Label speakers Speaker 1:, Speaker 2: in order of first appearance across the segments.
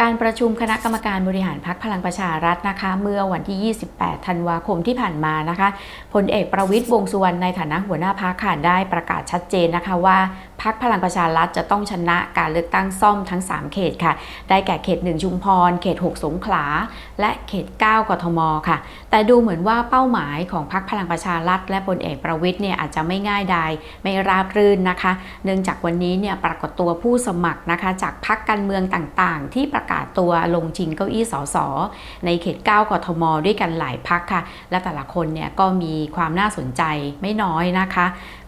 Speaker 1: การประชุมคณะกรรมการบริหารพักพลังประชารัฐนะคะ เมื่อวันที่ 28 ธันวาคมที่ผ่านมานะคะพลเอกประวิทย์วงสุวรรณในฐานะหัวหน้าพักค่ะได้ประกาศชัดเจนนะคะว่า พักพลังประชารัฐจะต้องชนะการเลือกตั้งซ่อมทั้ง 3 เขตค่ะ ได้แก่เขต 1 ชุมพร เขต 6 สงขลา และเขต 9 กทม ค่ะ แต่ดูเหมือนว่าเป้าหมายของพักพลังประชารัฐ และพลเอกประวิตยเนี่ยอาจจะไม่ง่ายดายไม่ราบรื่นนะคะ เนื่องจากวันนี้เนี่ยปรากฏตัวผู้สมัครนะคะ จากพักการเมืองต่างๆ ที่ประกาศตัวลงชิงเก้าอี้สสในเขต 9 กทม ด้วยกันหลายพักค่ะ และแต่ละคนเนี่ยก็มีความน่าสนใจไม่น้อยนะคะ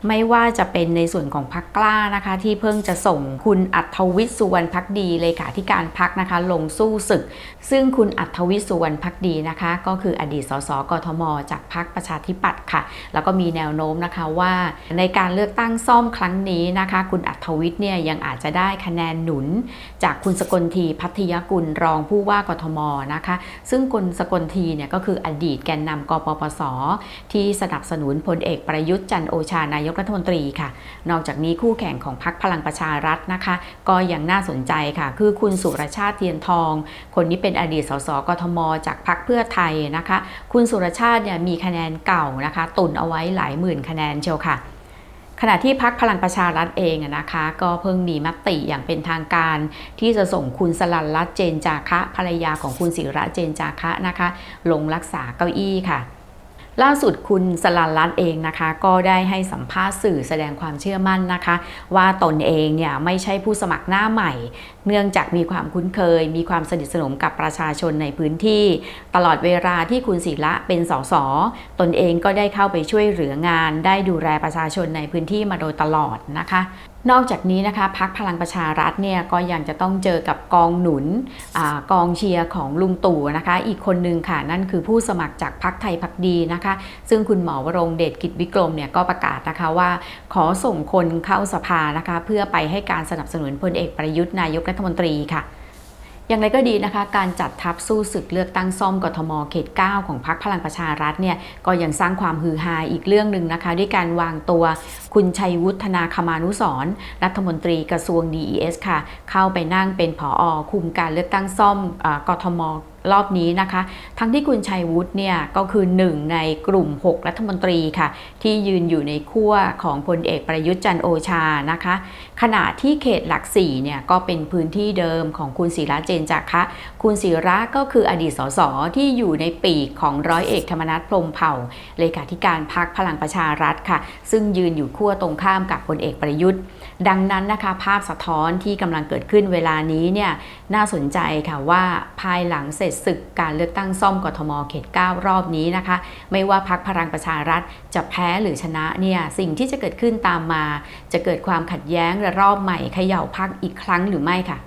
Speaker 1: ไม่ว่าจะเป็นในส่วนของพักกล้านะคะที่เพิ่งจะส่งคุณอัธวิทย์สุวรรณพักดีเลขาธิการพักนะคะ ลงสู้ศึก ซึ่งคุณอัธวิทย์สุวรรณพักดีนะคะ ก็คืออดีตสสกทม จากพักประชาธิปัตย์ค่ะ แล้วก็มีแนวโน้มนะคะว่าในการเลือกตั้งซ่อมครั้งนี้นะคะ คุณอัธวิทย์เนี่ยยังอาจจะได้คะแนนหนุน จากคุณสกลทีพัทยกุลรองผู้ว่ากทมนะคะ ซึ่งคุณสกลทีเนี่ยก็คืออดีตแกนนำกปปส ที่สนับสนุนพลเอกประยุทธ์จันทร์โอชานายกรัฐมนตรีค่ะ นอกจากนี้คู่แข่งของพรรคพลังประชารัฐนะคะ ก็ยังน่าสนใจค่ะ คือคุณสุรชาติเทียนทอง คนนี้เป็นอดีตสสกทม จากพรรคเพื่อไทยนะคะ คุณสุรชาติเนี่ยมีคะแนนเก่านะคะ ตุนเอาไว้หลายหมื่นคะแนนเชียวค่ะขณะที่พักพลังประชารัฐเองนะคะ ก็เพิ่งมีมติอย่างเป็นทางการ ที่จะส่งคุณสลันรัตเจนจาคะภรรยาของคุณศิระเจนจาคะนะคะ ลงรักษาเก้าอี้ค่ะ ล่าสุดคุณสลันรัตเองนะคะ ก็ได้ให้สัมภาษณ์สื่อแสดงความเชื่อมั่นนะคะ ว่าตนเองเนี่ยไม่ใช่ผู้สมัครหน้าใหม่ เนื่องจากมีความคุ้นเคย มีความสนิทสนมกับประชาชนในพื้นที่ ตลอดเวลาที่คุณศิระเป็นสสตนเองก็ได้เข้าไปช่วยเหลืองาน ได้ดูแลประชาชนในพื้นที่มาโดยตลอดนะคะ นอกจากนี้นะคะพักพลังประชารัฐเนี่ยก็ยังจะต้องเจอกับกองหนุนอกองเชียร์ของลุงตู่นะคะ อีกคนนึงค่ะนั่นคือผู้สมัครจากพักไทยพักดีนะคะ ซึ่งคุณหมอวรงเดชกิจวิกรมเนี่ยก็ประกาศนะคะว่า ขอส่งคนเข้าสภานะคะ เพื่อไปให้การสนับสนุนพลเอกประยุทธ์นายกรัฐมนตรีค่ะ อย่างไรก็ดีนะคะ การจัดทัพสู้ศึกเลือกตั้งซ่อมกทมเขต 9 ของพรรคพลังประชารัฐเนี่ยก็ยังสร้างความฮือฮาอีกเรื่องหนึ่งนะคะ ด้วยการวางตัวคุณชัยวุฒนาคมานุสรรัฐมนตรีกระทรวง DES ค่ะ เข้าไปนั่งเป็นผออคุมการเลือกตั้งซ่อมอกทม รอบนี้นะคะ ทั้งที่คุณชัยวุฒิเนี่ยก็คือหนึ่งในกลุ่ม 6 รัฐมนตรีค่ะ ที่ยืนอยู่ในขั้วของพลเอกประยุทธ์จันโอชานะคะ ขณะที่เขตหลักสี่เนี่ยก็เป็นพื้นที่เดิมของคุณศิระเจนจาคะ คุณศิระก็คืออดีตสสที่อยู่ในปีกของร้อยเอกธรรมนัฐพรมเผ่าเลขาธิการพรรคพลังประชารัฐค่ะ ซึ่งยืนอยู่ขั้วตรงข้ามกับพลเอกประยุทธ์ ดังนั้นนะคะภาพสะท้อนที่กำลังเกิดขึ้นเวลานี้เนี่ยน่าสนใจค่ะว่าภายหลังเสร็จศึกการเลือกตั้งซ่อมกทมเขต 9 รอบนี้นะคะ ไม่ว่าพักพลังประชารัฐจะแพ้หรือชนะเนี่ยสิ่งที่จะเกิดขึ้นตามมา จะเกิดความขัดแย้งระรอบใหม่เขย่าพักอีกครั้งหรือไม่ค่ะ